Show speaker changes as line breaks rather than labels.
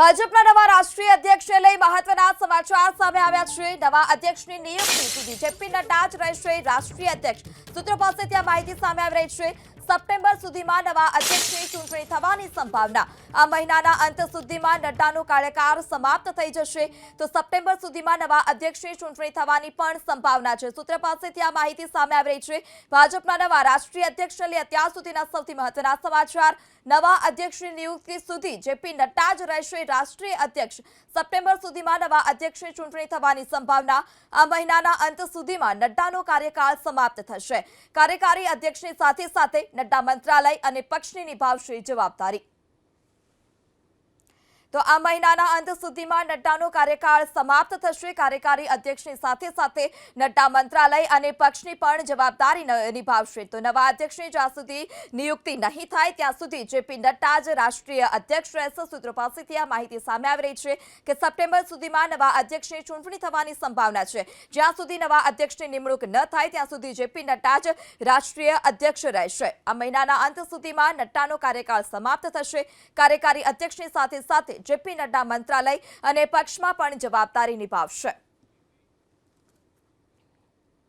ભાજપના નવા રાષ્ટ્રીય અધ્યક્ષને લઈ મહત્વના સમાચાર સામે આવ્યા છે. નવા અધ્યક્ષની નિયુક્તિ સુધી. જેપી નડ્ડા જ રહેશે રાષ્ટ્રીય અધ્યક્ષ. સૂત્રો પાસેથી આ માહિતી સામે આવી રહી છે. સપ્ટેમ્બર સુધીમાં નવા અધ્યક્ષની ચૂંટણી થવાની સંભાવના. આ મહિનાના અંત સુધીમાં નડ્ડાનો કાર્યકાળ સમાપ્ત થઈ જશે. તો સપ્ટેમ્બર સુધીમાં નવા અધ્યક્ષની ચૂંટણી થવાની પણ સંભાવના છે. સૂત્ર પાસેથી આ માહિતી સામે આવી રહી છે. ભાજપના નવા રાષ્ટ્રીય અધ્યક્ષને લઈ અત્યાર સુધીના સૌથી મહત્વના સમાચાર. નવા અધ્યક્ષની નિયુક્તિ સુધી જેપી નડ્ડા જ રહેશે રાષ્ટ્રીય અધ્યક્ષ. સપ્ટેમ્બર સુધીમાં નવા અધ્યક્ષની ચૂંટણી થવાની સંભાવના. આ મહિનાના અંત સુધીમાં નડ્ડાનો કાર્યકાળ સમાપ્ત થશે. કાર્યકારી અધ્યક્ષની સાથે સાથે નડ્ડા મંત્રાલય અને પક્ષની નિભાવશે જવાબદારી. તો આ મહિનાના અંત સુધીમાં નડ્ડાનો કાર્યકાળ સમાપ્ત થશે. કાર્યકારી અધ્યક્ષની સાથે સાથે નડ્ડા મંત્રાલય અને પક્ષની પણ જવાબદારી નિભાવશે. તો નવા અધ્યક્ષની જ્યાં સુધી નિયુક્તિ નહીં થાય, ત્યાં સુધી જેપી નડ્ડા જ રાષ્ટ્રીય અધ્યક્ષ રહેશે. સૂત્રો પાસેથી આ માહિતી સામે આવી રહી છે કે સપ્ટેમ્બર સુધીમાં નવા અધ્યક્ષની ચૂંટણી થવાની સંભાવના છે. જ્યાં સુધી નવા અધ્યક્ષની નિમણૂક ન થાય, ત્યાં સુધી જેપી નડ્ડા જ રાષ્ટ્રીય અધ્યક્ષ રહેશે. આ મહિનાના અંત સુધીમાં નડ્ડાનો કાર્યકાળ સમાપ્ત થશે. કાર્યકારી અધ્યક્ષની સાથે સાથે જેપી નડ્ડા મંત્રાલય અને પક્ષમાં પણ જવાબદારી નિભાવશે.